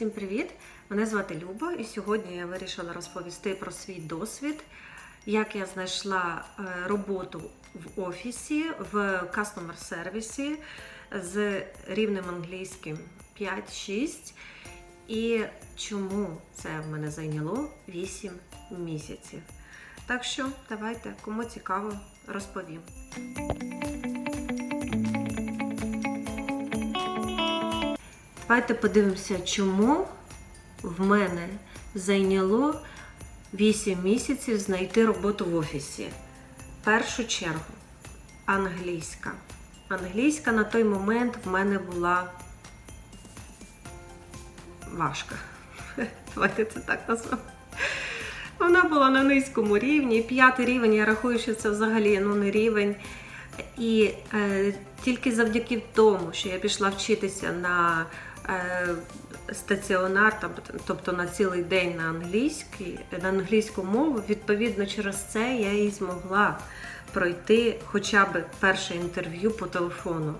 Всім привіт! Мене звати Люба, і сьогодні я вирішила розповісти про свій досвід, як я знайшла е, роботу в офісі в customer сервісі з рівнем англійським 5-6 і чому це в мене зайняло 8 місяців. Так що давайте, кому цікаво, розповім. Давайте подивимося, чому в мене зайняло 8 місяців знайти роботу в офісі. В першу чергу англійська. Англійська на той момент в мене була важка. Давайте це так назвемо. Вона була на низькому рівні. П'ятий рівень, я рахую, що це взагалі ну, не рівень. І е, тільки завдяки тому, що я пішла вчитися на стаціонар, тобто на цілий день на англійський, на англійську мову, відповідно через це я і змогла пройти хоча б перше інтерв'ю по телефону.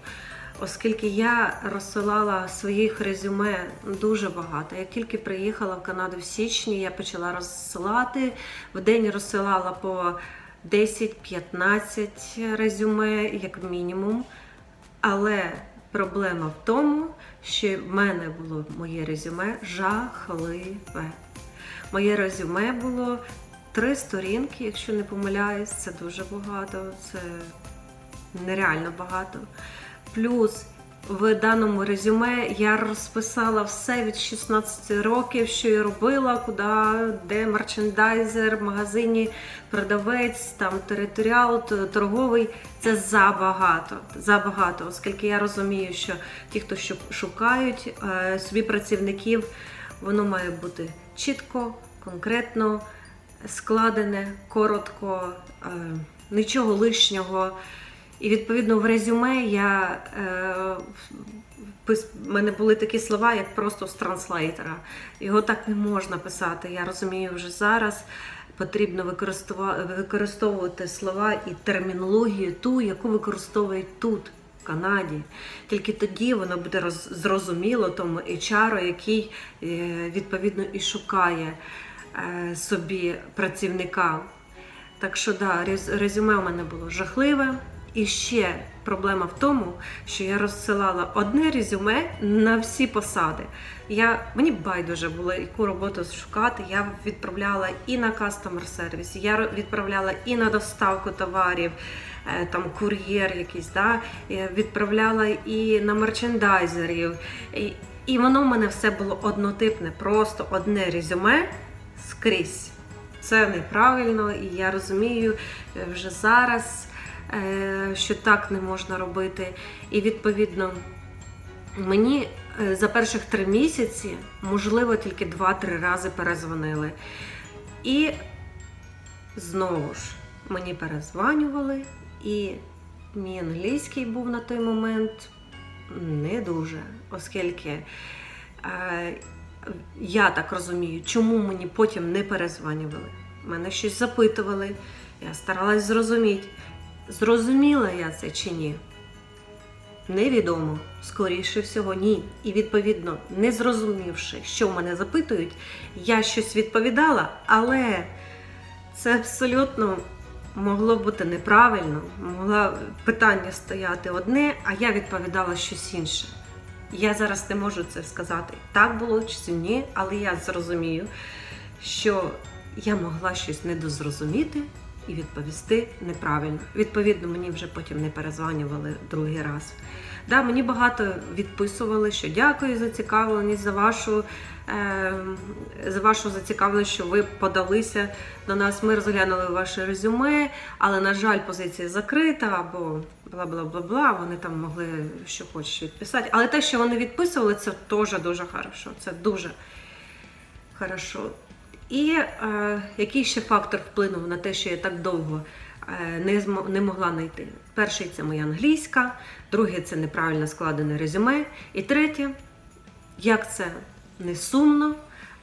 Оскільки я розсилала своїх резюме дуже багато. Як тільки приїхала в Канаду в січні, я почала розсилати. В день розсилала по 10-15 резюме, як мінімум. Але проблема в тому, що в мене було моє резюме жахливе. Моє резюме було три сторінки, якщо не помиляюсь, це дуже багато, це нереально багато. Плюс в даному резюме я розписала все від 16 років, що я робила, куди, де мерчендайзер, магазині, продавець, там територіал, торговий. Це забагато. Забагато, оскільки я розумію, що ті, хто шукають е, собі працівників, воно має бути чітко, конкретно, складене, коротко, е, нічого лишнього. І відповідно в резюме я е, в мене були такі слова, як просто з транслейтера. Його так не можна писати. Я розумію вже зараз. Потрібно використовувати слова і термінологію ту, яку використовують тут, в Канаді. Тільки тоді воно буде роз- зрозуміло тому HR, який е, відповідно і шукає е, собі працівника. Так що да, резюме у мене було жахливе. І ще проблема в тому, що я розсилала одне резюме на всі посади. Я, мені байдуже було, яку роботу шукати. Я відправляла і на кастомер сервіс, я відправляла і на доставку товарів, е, там кур'єр якийсь, да? я відправляла і на мерчендайзерів. І, і воно в мене все було однотипне, просто одне резюме скрізь. Це неправильно, і я розумію е, вже зараз, е, що так не можна робити. І відповідно мені е, за перших три місяці, можливо, тільки два-три рази перезвонили. І знову ж мені перезванювали, і мій англійський був на той момент не дуже, оскільки. е, я так розумію, чому мені потім не перезванювали. Мене щось запитували, я старалась зрозуміти, зрозуміла я це чи ні. Невідомо, скоріше всього, ні. І відповідно, не зрозумівши, що в мене запитують, я щось відповідала, але це абсолютно могло бути неправильно. Могло питання стояти одне, а я відповідала щось інше. Я зараз не можу це сказати, так було чи ні, але я зрозумію, що я могла щось недозрозуміти і відповісти неправильно. Відповідно, мені вже потім не перезванювали другий раз. Да, мені багато відписували, що дякую за цікавленість, за вашу, е, за вашу зацікавленість, що ви подалися до нас. Ми розглянули ваше резюме, але, на жаль, позиція закрита або бла бла бла бла. Вони там могли що хочеш відписати. Але те, що вони відписували, це теж дуже хорошо. Це дуже хорошо. І е, який ще фактор вплинув на те, що я так довго е, не, не могла знайти? Перший це моя англійська, другий це неправильно складене резюме. І третє, як це не сумно,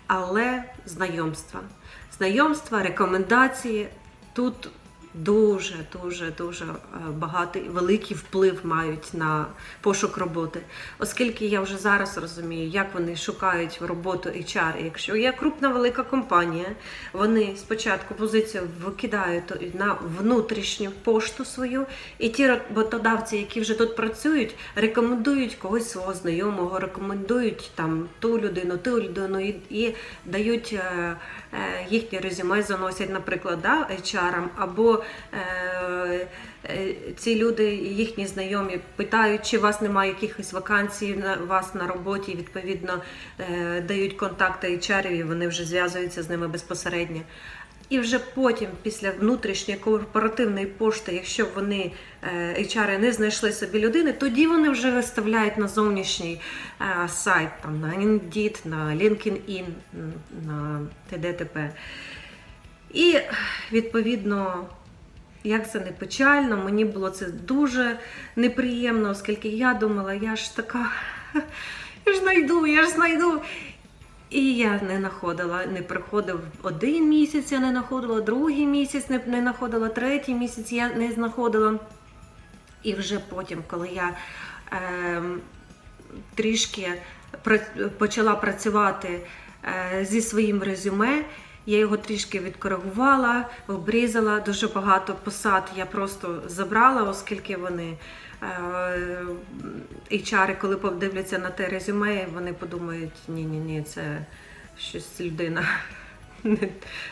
але знайомства. Знайомства, рекомендації. Тут дуже, дуже, дуже е, багатий великий вплив мають на пошук роботи. Оскільки я вже зараз розумію, як вони шукають роботу HR. Якщо є крупна велика компанія, вони спочатку позицію викидають на внутрішню пошту свою, і ті роботодавці, які вже тут працюють, рекомендують когось свого знайомого, рекомендують там ту людину, ту людину і, і дають е, е, їхнє резюме, заносять, наприклад, да, HR, або ці люди, їхні знайомі, питають, чи у вас немає якихось вакансій на вас на роботі, відповідно е, дають контакти HR, і вони вже зв'язуються з ними безпосередньо. І вже потім, після внутрішньої корпоративної пошти, якщо вони е, HR не знайшли собі людини, тоді вони вже виставляють на зовнішній е, сайт, там на Indeed, на LinkedIn, на ТДТП. І відповідно, як це не печально, мені було це дуже неприємно, оскільки я думала, я ж така, я ж знайду, я ж знайду. І я не знаходила, не приходив один місяць, я не знаходила, другий місяць не, не знаходила, третій місяць я не знаходила. І вже потім, коли я е, трішки почала працювати е, зі своїм резюме, я його трішки відкоригувала, обрізала. Дуже багато посад я просто забрала, оскільки вони. е, HR, коли подивляться на те резюме, вони подумають, ні, ні, ні, це щось людина не,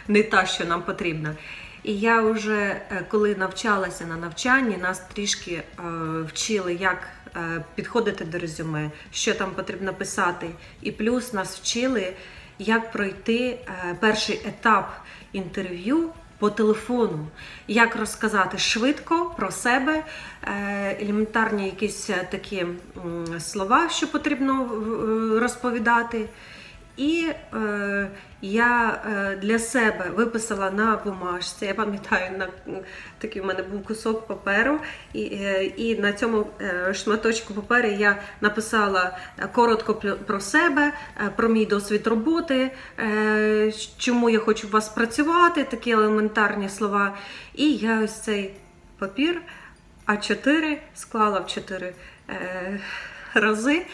не та, що нам потрібна. І я вже е, коли навчалася на навчанні, нас трішки е, вчили, як е, підходити до резюме, що там потрібно писати. І плюс нас вчили, як пройти е, перший етап інтерв'ю по телефону, як розказати швидко про себе, е, елементарні якісь такі слова, що потрібно розповідати. І е, я е, для себе виписала на бумажці. Я пам'ятаю, на такий в мене був кусок паперу, і, е, і на цьому е, шматочку паперу я написала е, коротко про себе, е, про мій досвід роботи, е, чому я хочу у вас працювати, такі елементарні слова. І я ось цей папір А4 склала в 4 е, рази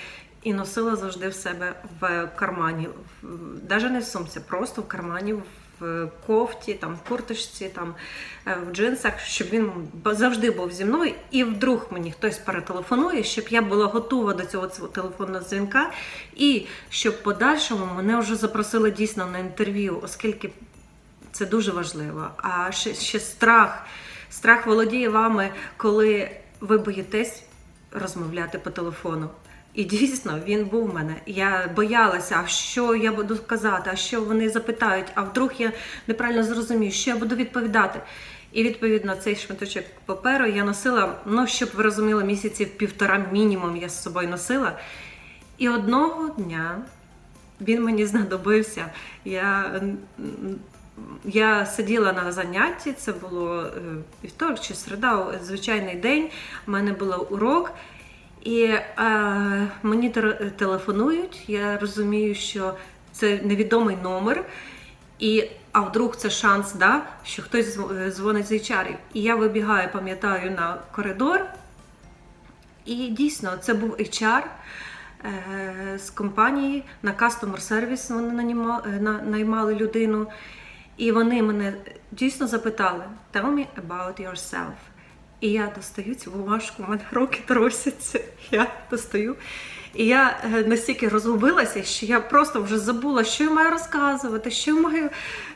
і носила завжди в себе в кармані, навіть не в сумці, просто в кармані, в кофті, там, в курточці, там, е, в джинсах, щоб він завжди був зі мною. І вдруг мені хтось перетелефонує, щоб я була готова до цього телефонного дзвінка, і щоб в подальшому мене вже запросили дійсно на інтерв'ю, оскільки це дуже важливо. А ще, ще страх. Страх володіє вами, коли ви боїтесь розмовляти по телефону. І дійсно він був в мене. Я боялася, а що я буду казати, а що вони запитають, а вдруг я неправильно зрозумію, що я буду відповідати. І відповідно цей шматочок паперу я носила, ну щоб ви розуміли, місяців півтора мінімум я з собою носила. І одного дня він мені знадобився. Я, я сиділа на занятті, це було е, вівторок чи середа, звичайний день. У мене був урок, і е, мені телефонують. Я розумію, що це невідомий номер. І, а вдруг це шанс, да, що хтось дз- дзвонить з HR. І я вибігаю, пам'ятаю, на коридор. І дійсно, це був HR е, з компанії на customer service Вони е, наймали людину. І вони мене дійсно запитали: Tell me about yourself. І я достаю цю бумажку, у мене руки трусяться. Я достаю. І я е, настільки розгубилася, що я просто вже забула, що я маю розказувати, що я маю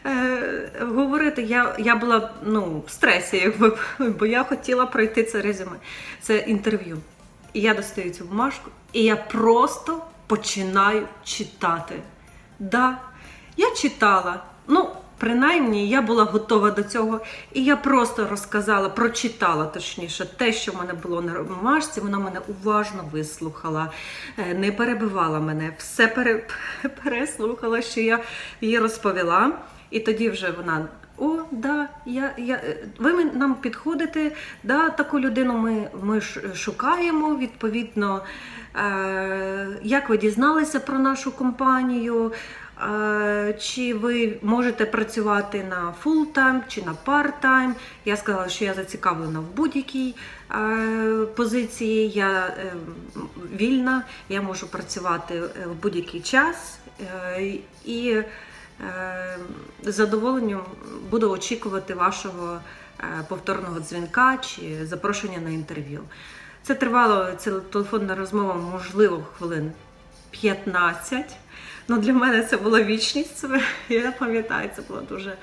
е, говорити. Я, я була ну, в стресі, якби, бо я хотіла пройти це резюме, це інтерв'ю. І я достаю цю бумажку, і я просто починаю читати. Да, я читала. Ну, принаймні, я була готова до цього. І я просто розказала, прочитала точніше те, що в мене було на бумажці. Вона мене уважно вислухала, е, не перебивала мене, все пере, переслухала, що я їй розповіла. І тоді вже вона О, да, я, я, е, ви нам підходите, да, таку людину ми, ми шукаємо. Відповідно, е, як ви дізналися про нашу компанію? Чи ви можете працювати на фултайм чи на парт-тайм? Я сказала, що я зацікавлена в будь-якій е, позиції. Я е, вільна, я можу працювати е, в будь-який час. І з задоволенням буду очікувати вашого повторного дзвінка чи запрошення на інтерв'ю. Це тривало ця телефонна розмова, можливо, хвилин 15. Ну, для мене це була вічність. Я пам'ятаю, це було дуже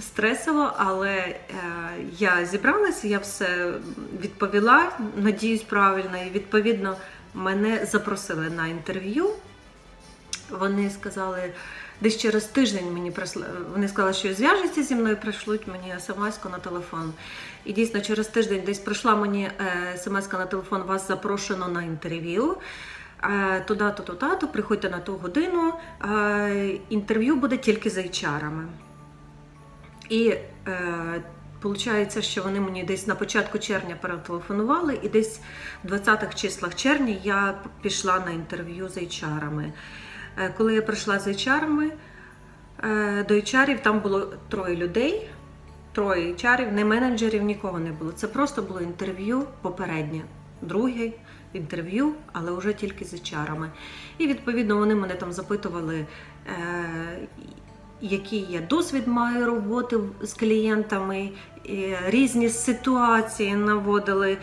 стресово, але е, я зібралася, я все відповіла, надіюсь, правильно, і відповідно мене запросили на інтерв'ю. Вони сказали, десь через тиждень мені присла... вони сказали, що зв'яжуться зі мною, прийшлють мені смс на телефон. І дійсно через тиждень десь прийшла мені смс на телефон, вас запрошено на інтерв'ю. Е, Туди-то, туди-то, приходьте на ту годину. Е, Інтерв'ю буде тільки з HR-ами. І е, Получається, що вони мені десь на початку червня перетелефонували, і десь в 20-х числах червня я пішла на інтерв'ю з HR-ами. Е, Коли я прийшла з HR-ами, е, до HR-ів там було троє людей, троє HR-ів, не менеджерів, нікого не було. Це просто було інтерв'ю попереднє, друге інтерв'ю, але вже тільки з HR-ами. І відповідно вони мене там запитували. е, який я досвід маю роботи з клієнтами, різні ситуації наводили.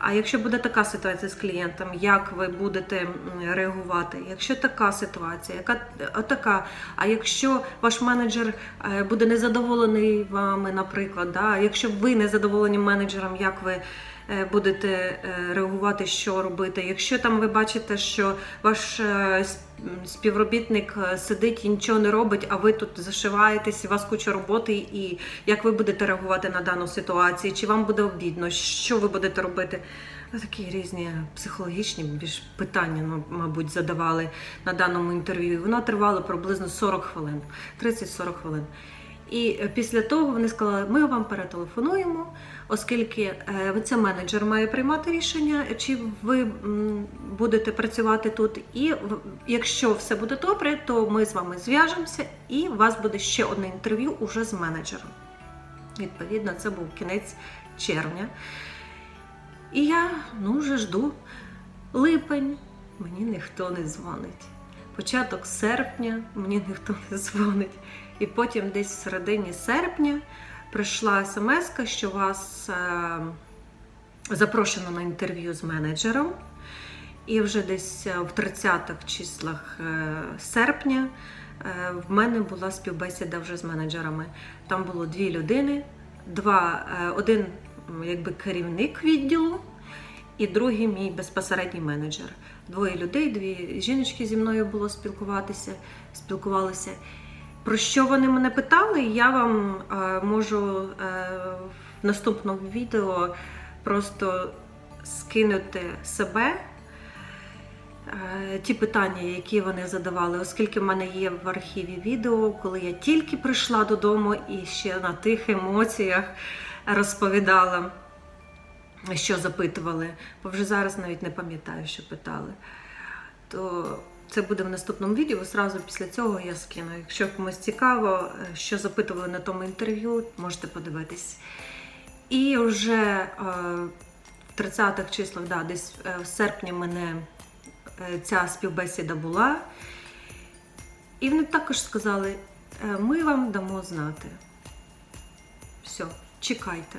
А якщо буде така ситуація з клієнтом, як ви будете реагувати? Якщо така ситуація, яка така? А якщо ваш менеджер е, буде незадоволений вами, наприклад, да? якщо ви не задоволені менеджером, як ви е, будете е, реагувати, що робити? Якщо там ви бачите, що ваш співробітник е, сидить і нічого не робить, а ви тут зашиваєтесь, у вас куча роботи, і як ви будете реагувати на дану ситуацію? Чи вам буде обідно? Що ви будете робити? Ну, Такі різні психологічні більш питання, ну, мабуть, задавали на даному інтерв'ю. Воно тривало приблизно 40 хвилин, 30-40 хвилин. І е, після того вони сказали, ми вам перетелефонуємо, оскільки е, це менеджер має приймати рішення, чи ви будете працювати тут. І якщо все буде добре, то ми з вами зв'яжемося, і у вас буде ще одне інтерв'ю уже з менеджером. Відповідно, це був кінець червня. І я ну, вже жду липень, мені ніхто не дзвонить. Початок серпня мені ніхто не дзвонить. І потім десь в середині серпня прийшла смс, що вас е, запрошено на інтерв'ю з менеджером. І вже десь е, в 30-х числах е, серпня в мене була співбесіда вже з менеджерами. Там було дві людини, два, один якби керівник відділу, і другий мій безпосередній менеджер. Двоє людей, дві жіночки зі мною було спілкуватися, спілкувалися. Про що вони мене питали, я вам е, можу е, в наступному відео просто скинути себе. Е, Ті питання, які вони задавали, оскільки в мене є в архіві відео, коли я тільки прийшла додому і ще на тих емоціях розповідала, що запитували, бо вже зараз навіть не пам'ятаю, що питали. То це буде в наступному відео. Зразу після цього я скину. Якщо комусь цікаво, е, що запитували на тому інтерв'ю, можете подивитись. І вже е, в 30-х числах, да, десь е, в серпні мене е, ця співбесіда була. І вони також сказали: «Е, ми вам дамо знати. Все, чекайте.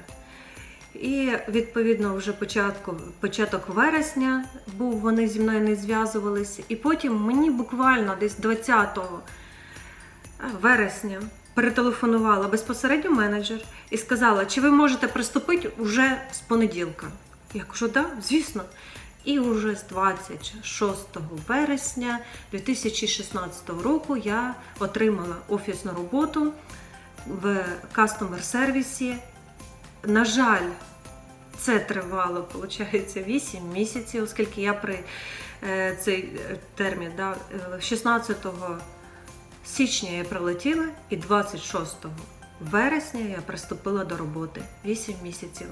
І відповідно вже початку, початок вересня був, вони зі мною не зв'язувалися. І потім мені буквально десь 20 вересня перетелефонувала безпосередньо менеджер і сказала, чи ви можете приступити вже з понеділка. Я кажу, да, звісно. І вже з 26 вересня 2016 року я отримала офісну роботу в кастомер сервісі. На жаль, це тривало, виходить, 8 місяців, оскільки я при е, цей е, термін да, е, 16 січня я прилетіла і 26 вересня я приступила до роботи 8 місяців.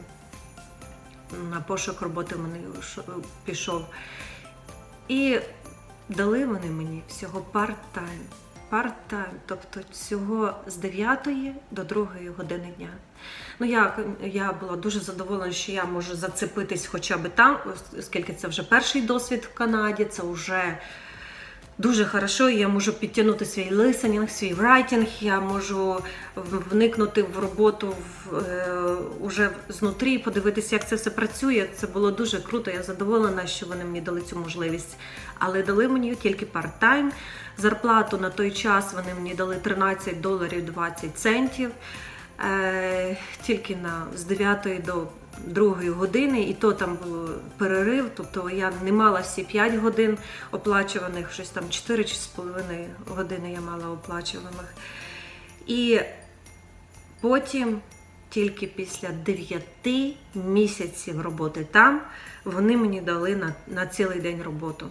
На пошук роботи мене пішов. І дали вони мені всього парт-тайм. Парт-тайм, тобто всього з 9 до 2 години дня. Ну, я, я була дуже задоволена, що я можу зацепитись хоча б там, оскільки це вже перший досвід в Канаді, це вже дуже хорошо. Я можу підтягнути свій лисенінг, свій райтінг, я можу вникнути в роботу в, е, уже знутрі, подивитися, як це все працює. Це було дуже круто. Я задоволена, що вони мені дали цю можливість. Але дали мені тільки парт-тайм. Зарплату на той час вони мені дали 13 доларів 20 центів. Е, тільки на з 9 до 2 години, і то там було перерив, тобто я не мала всі 5 годин оплачуваних, щось там 4 чи з половиною години я мала оплачуваних. І потім, тільки після 9 місяців роботи там, вони мені дали на, на цілий день роботу.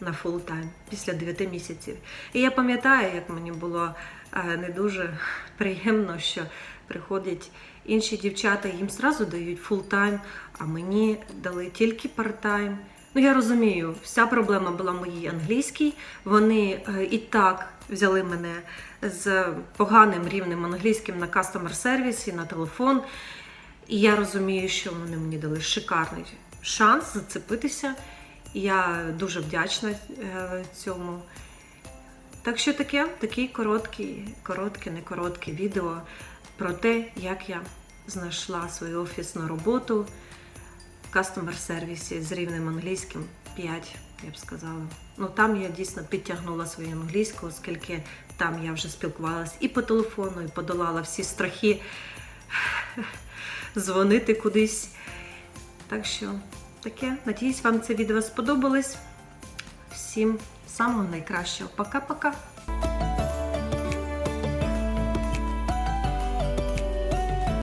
На фул тайм після 9 місяців. І я пам'ятаю, як мені було не дуже приємно, що приходять інші дівчата, їм зразу дають фул тайм, а мені дали тільки парт-тайм. Ну я розумію, вся проблема була моїй англійській. Вони е, і так взяли мене з поганим рівнем англійським на кастомер сервісі, на телефон. І я розумію, що вони мені дали шикарний шанс зацепитися. Я дуже вдячна е, цьому. Так що таке, такий короткий, коротке, не коротке відео про те, як я знайшла свою офісну роботу в кастомер сервісі з рівнем англійським 5, я б сказала. Ну там я дійсно підтягнула свою англійську, оскільки там я вже спілкувалася і по телефону, і подолала всі страхи дзвонити кудись. Так що таке. Надіюсь, вам це відео сподобалось. Всім самого найкращого. Пока-пока.